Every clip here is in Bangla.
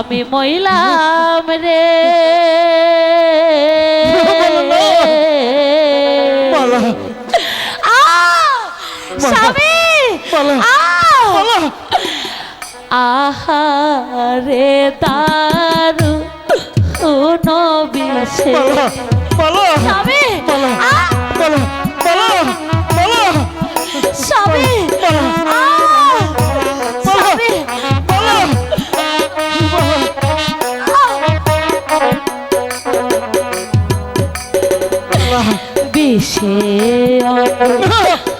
আমি মইলাম রে! স্বামী আহারে দারু মালা। স্বামী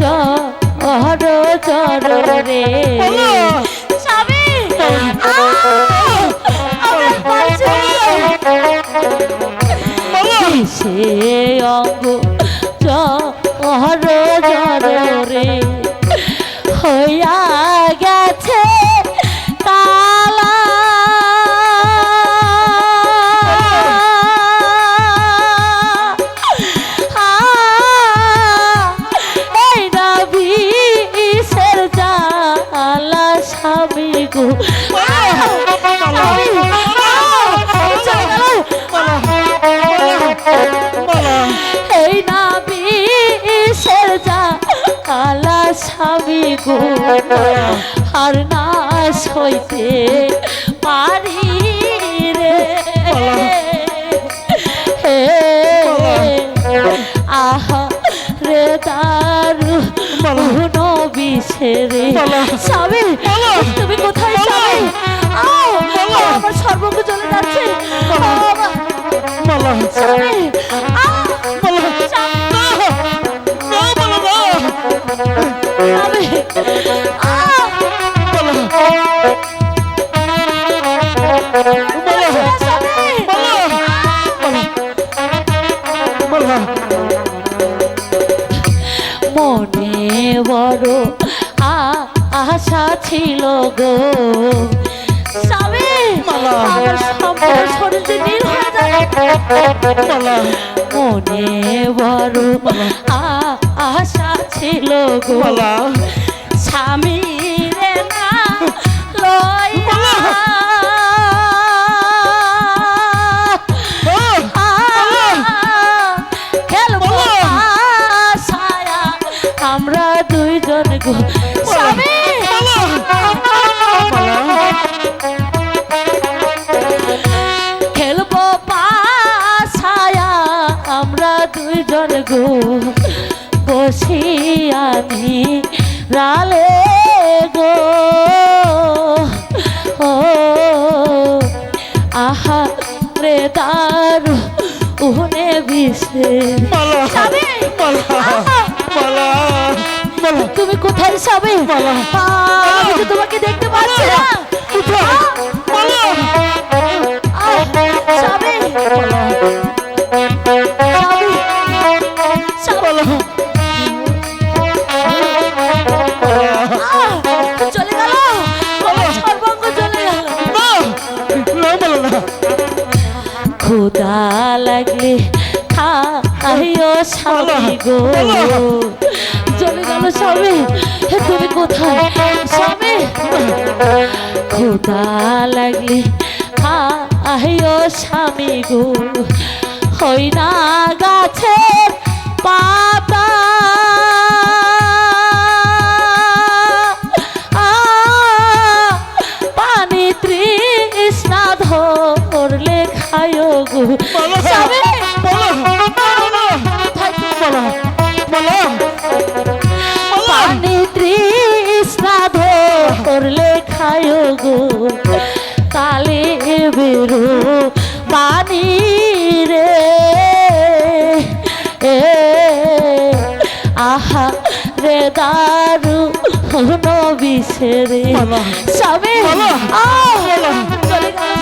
জর জর রে স্বামী বিষে অঙ্গ জর জর রে হইয়া আর নাশ হইতে পারি রে। হে আহা রে দারু কোনো বিষেরে স্বামী ছিল গো। আমার সম্পূর্ণ নীল হয়ে যায়। মনে বড় আশা ছিল গো। স্বামী রে না আমরা দুইজন গো। স্বামী গো বসি আমি রালে গো। ও আহা রে দারু উহনে বিষে। তুমি কোথায় মালা। আমি তো তোমাকে দেখতে পাচ্ছি না। লাগলে আহিও স্বামী গো। চলে গেল স্বামী। হে তুমি কোথায়? স্বামী। খোদা লাগলে আহিও স্বামী গো। হই না গাছের পাতা খায়ো গো। কোথায় তুমি? মালা মালা পানি তৃষ্ণা ধরলে খায় গো। কালে বেরো পানি রে। এ আহা রে দারু নবিসে রে মালা। স্বামী আহ! চলে গেল।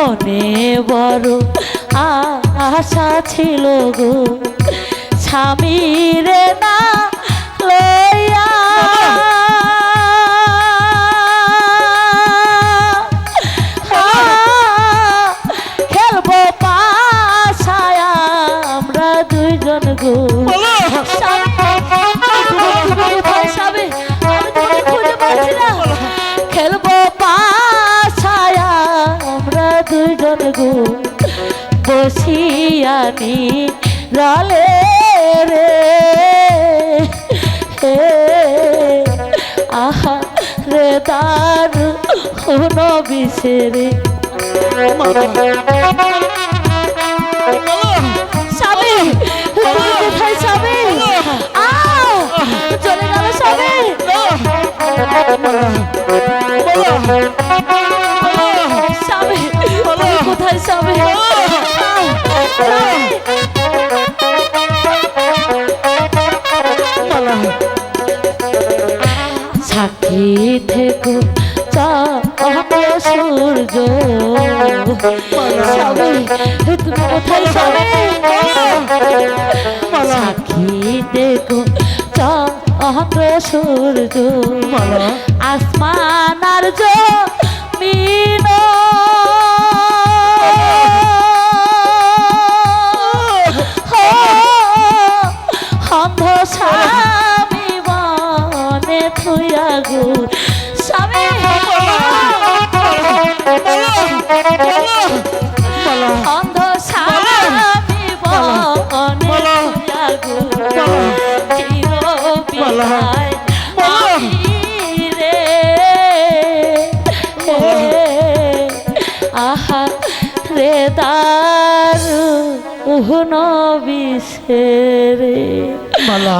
মনে বড় আশা ছিল গো। স্বামীরে না লইয়া। খেলব পাশায় আমরা দুইজন গো। বসিয়ানি রলে রে। হে আহা রে দারু হন বিশেরে তুমি কোথায় চলে গেল স্বামী সাক্ষী থেকো সূর্য স্বামী তুমি কোথায় স্বামী সাক্ষী দেখো সূর্য আসমান থুয়া গো স্বামী অন্ধ স্বামী বনে গো চির বিদায় আহা রে দারু উহন বিশেরে মালা